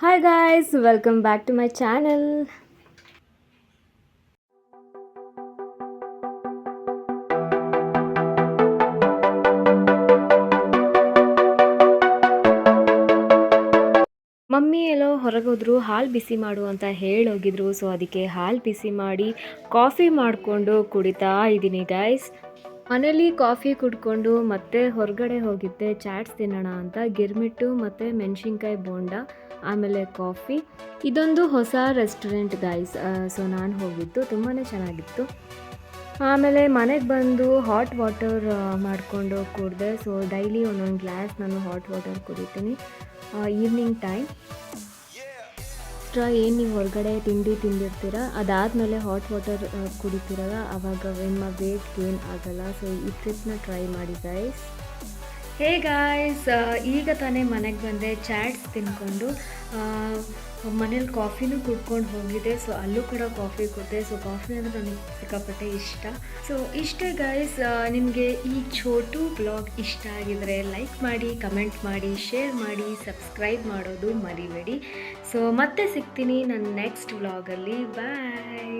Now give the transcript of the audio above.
Hi guys welcome back to my channel mummy ಎಲ್ಲೋ ಹೊರಗೋದ್ರು ಹಾಲು ಬಿಸಿ ಮಾಡು ಅಂತ ಹೇಳೋಗಿದ್ರು ಸೊ ಅದಕ್ಕೆ ಹಾಲು ಬಿಸಿ ಮಾಡಿ, ಕಾಫಿ ಮಾಡಿಕೊಂಡು ಕುಡಿತಾ ಇದ್ದೀನಿ ಗೈಸ್ ಮನೇಲಿ ಕಾಫಿ ಕುಡ್ಕೊಂಡು ಮತ್ತೆ ಹೊರಗಡೆ ಹೋಗಿದ್ದೆ, ಚಾಟ್ಸ್ ತಿನ್ನೋಣ ಅಂತ. ಗಿರ್ಮಿಟ್ಟು ಮತ್ತು ಮೆಣಸಿನ್ಕಾಯಿ ಬೋಂಡ, ಆಮೇಲೆ ಕಾಫಿ. ಇದೊಂದು ಹೊಸ ರೆಸ್ಟೋರೆಂಟ್ ಗೈಸ್ ಸೊ ನಾನು ಹೋಗಿದ್ದು ತುಂಬಾ ಚೆನ್ನಾಗಿತ್ತು. ಆಮೇಲೆ ಮನೆಗೆ ಬಂದು ಹಾಟ್ ವಾಟರ್ ಮಾಡಿಕೊಂಡು ಕುಡಿದೆ. ಸೊ ಡೈಲಿ ಒಂದೊಂದು ಗ್ಲಾಸ್ ನಾನು ಹಾಟ್ ವಾಟರ್ ಕುಡಿತೀನಿ. Evening time. ಎಕ್ಸ್ಟ್ರಾ ಏನು ನೀವು ಹೊರಗಡೆ ತಿಂಡಿ ತಿಂದಿರ್ತೀರ? ಅದಾದಮೇಲೆ ಹಾಟ್ ವಾಟರ್ ಕುಡಿತೀರಲ್ಲ ಆವಾಗ ನಿಮ್ಮ ವೇಟ್ ಗೇನ್ ಆಗಲ್ಲ. ಸೊ ಈ ಟ್ರಿಪ್ನ ಟ್ರೈ ಮಾಡಿ ಗೈಸ್ ಹೇ ಗಾಯ್ಸ್ ಈಗ ತಾನೇ ಮನೆಗೆ ಬಂದೆ ಚಾಟ್ಸ್ ತಿನ್ಕೊಂಡು. ಮನೇಲಿ ಕಾಫಿನೂ ಕುಡ್ಕೊಂಡು ಹೋಗಿದ್ದೆ ಸೊ ಅಲ್ಲೂ ಕೂಡ ಕಾಫಿ ಕೊಟ್ಟೆ. ಸೊ ಕಾಫಿ ಅಂದರೆ ನನಗೆ ಸಿಕ್ಕಾಪಟ್ಟೆ ಇಷ್ಟ. ಸೊ ಇಷ್ಟೇ ಗೈಸ್ ನಿಮಗೆ ಈ ಛೋಟು ಬ್ಲಾಗ್ ಇಷ್ಟ ಆಗಿದರೆ ಲೈಕ್ ಮಾಡಿ ಕಮೆಂಟ್ ಮಾಡಿ ಶೇರ್ ಮಾಡಿ ಸಬ್ಸ್ಕ್ರೈಬ್ ಮಾಡೋದು ಮರಿಬೇಡಿ. ಸೊ ಮತ್ತೆ ಸಿಗ್ತೀನಿ ನನ್ನ ನೆಕ್ಸ್ಟ್ ವ್ಲಾಗಲ್ಲಿ ಬಾಯ್